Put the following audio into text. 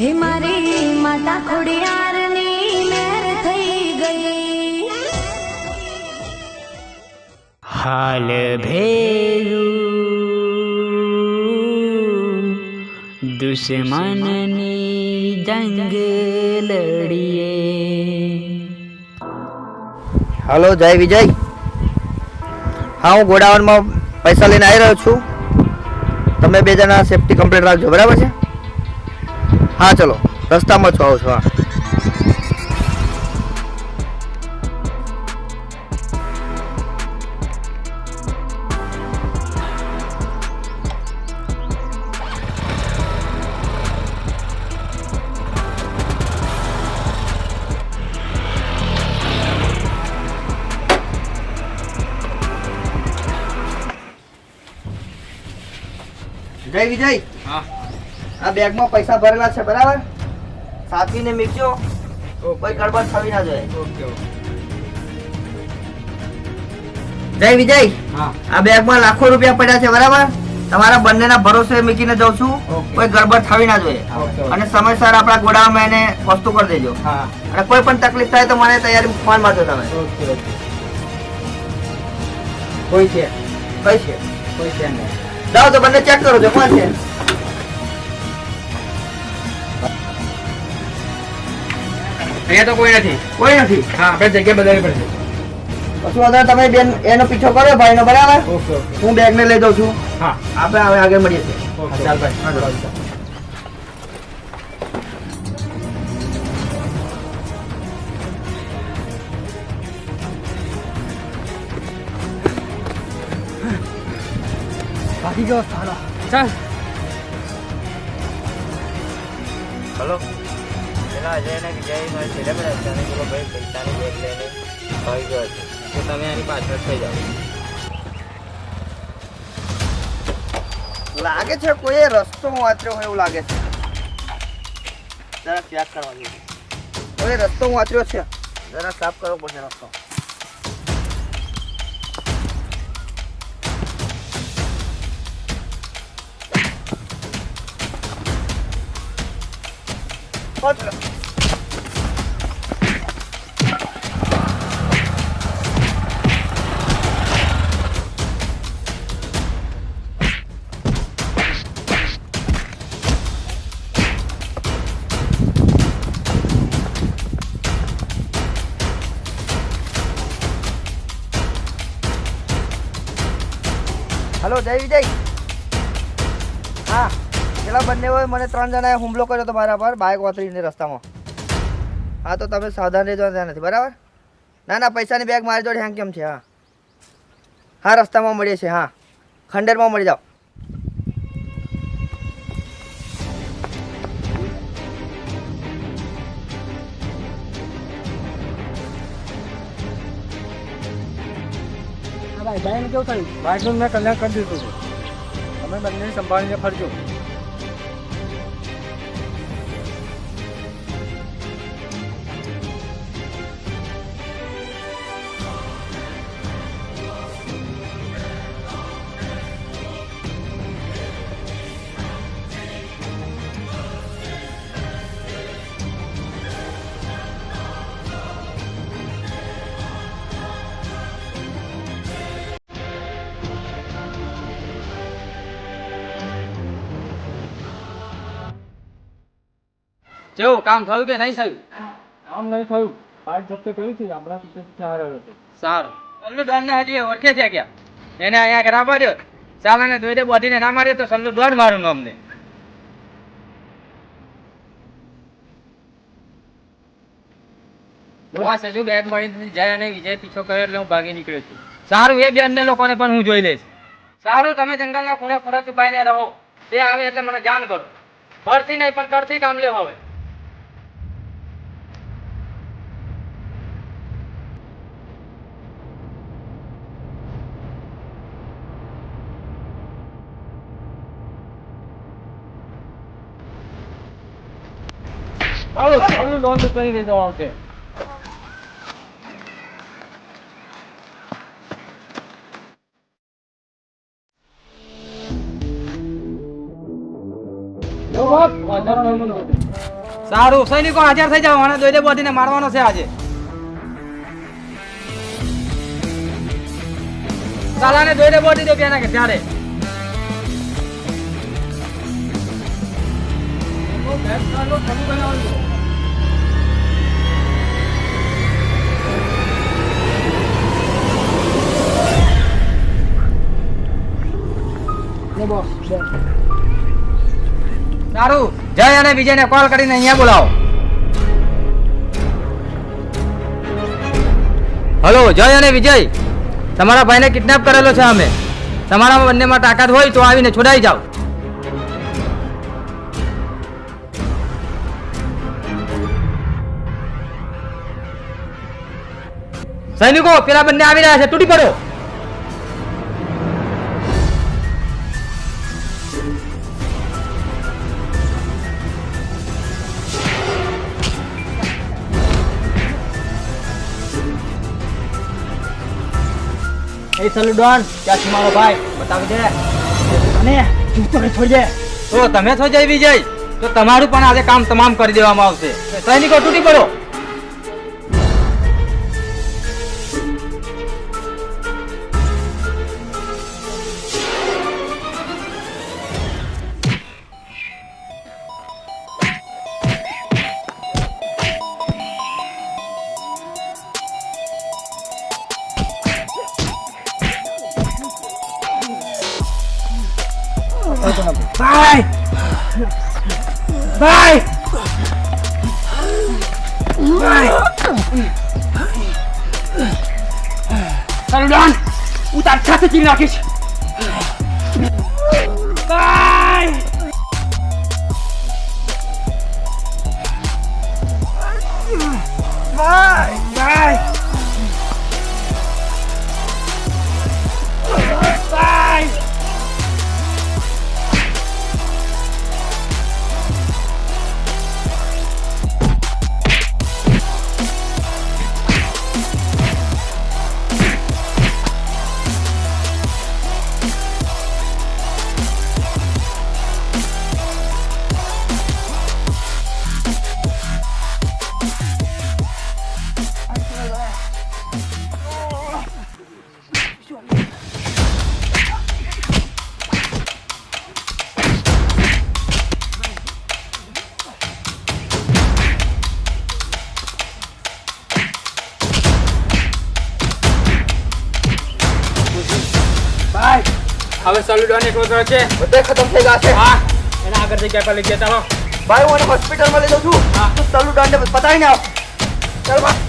હે મારી માતા ખોડિયારની મેર થઈ ગઈ. હાલ ભેરું દુશ્મનની જંગ લડીએ. હાલો જય વિજય. હા હું ગોડાઉનમાં પૈસા લઈને આવી રહ્યો છું. તમે બે જણા સેફટી કમ્પ્લીટ રાખજો બરાબર છે? હા ચલો. રસ્તામાં છો આવો છો હા. જય વિજય. હા. આ બેગમાં પૈસા ભરેલા છે બરાબર? સાચવીને મૂકજો. કોઈ ગડબડ થવી ના જોઈએ. જય વિજય. આ બેગમાં લાખો રૂપિયા પડ્યા છે બરાબર? તમારા બંનેના ભરોસે મીકીને જઉં છું. કોઈ ગડબડ થવી ના જોઈએ. અને સમયસર આપણા ગોડામાં એને વસ્તુ કરી દેજો. હા. અને કોઈ પણ તકલીફ થાય તો મને તૈયારી ફોન મારજો તમે. કોઈ છે? કઈ છે? કોઈ છે નહીં. જાઓ તો બંને ચેક કરો છો કોણ છે. અહીંયા તો કોઈ નથી. કોઈ નથી. હા આપણે જગ્યા બદલવી પડશે. પછી વધારે તમે બેન એનો પીછો કરો ભાઈનો બરાબર? Okay okay. હું બેગને લઈ દઉં છું. હા. આપણે હવે આગળ મળીએ છીએ. ઓકે ચાલ ભાઈ. ભાગી ગયો સારો. ચાલ. હલો. પેલા અજયને વિજય છેલ્લે અચાનક પેલો ભાઈ પૈસાની બેગ લઈને ભાઈ ગયો છે. તો તમે આની પાછળ થઈ જાઓ. લાગે છે કોઈ રસ્તો વાંચ્યો હોય એવું લાગે છે. જરા ચેક કરવા જોઈએ. કોઈ રસ્તો વાંચ્યો છે? જરા સાફ કરવો પડશે રસ્તો. પકડો. હલો, જય વિજય. હા, પેલા બંને હોય, મને ત્રણ જણાએ હુમલો કર્યો હતો મારા પર બાઇક વાતરીને રસ્તામાં. હા, તો તમે સાવધાન રહેજો ત્યાં નથી, બરાબર? ના ના, પૈસાની બેગ મારી જોડે હેંગ કેમ છે? હા. હા, રસ્તામાં મળીએ છીએ, હા. ખંડેરમાં મળી જાઓ. બાઇકનું મેં કલ્યાણ કરી દીધું. હતું તમે બંને સંભાળીને ફરજો. કેવું કામ થયું કે નહીં થયું? કામ નહીં થયું. બાઇક જપ્ત કર્યું છે આપણા સુધી ચાર સારું. સલ્લુ ડોન હજી ઓળખે છે ક્યાં? એને અહીંયા ઘરા માર્યો ચાલ એને દોડે બોધીને ના માર્યો તો સલ્લુ ડોન મારું નામ ને બસ હજુ બેગ મળી જય અને વિજય પીછો કર્યો એટલે હું ભાગી નીકળ્યો છું. સારું એ બેન ને લોકોને પણ હું જોઈ લઈશ. સારું તમે જંગલના ખૂણે ખૂણે છુપાઈને રહો. તે આવે એટલે મને જાણ કરો. ફરતી નહીં પણ કરતી કામ લે હવે. ચાલો ચાલો લોન કરી દેજો આવશે જો સારું સૈનિકો હાજર થઈ જાવ અને દોડે બોધીને મારવાનો છે આજે. સાલાને દોડે બોધી દો પેલા કે ત્યારે. સારું જય. અને વિજયને કોલ કરીને અહીંયા બોલાવો. હલો જય અને વિજય. તમારા ભાઈને કિડનેપ કરેલો છે અમે. તમારા બંનેમાં તાકાત હોય તો આવીને છોડાઈ જાઓ. સૈનિકો પેલા બંને આવી રહ્યા છે. તૂટી પડો. એ સલુડોન ક્યાં છે મારો ભાઈ. બતાવી દે. અને તું તો કઈ છોડી દે. તો તમે છો જય વિજય તો તમારું પણ આજે કામ તમામ કરી દેવામાં આવશે. સૈનિકો તૂટી પડો? ভাই ভাই ভাই কারণ উতার সাথে চিনি রাখিস હવે સલુડોન એકલો થયો છે. બધે ખતમ થઈ ગયા છે. હા એના આગળ જગ્યા પર લઈ જતા હો. ભાઈ હું એને હોસ્પિટલમાં લઈ જાઉં છું. તું ને દાંડે પતાવીને આવ. ચાલ ભાઈ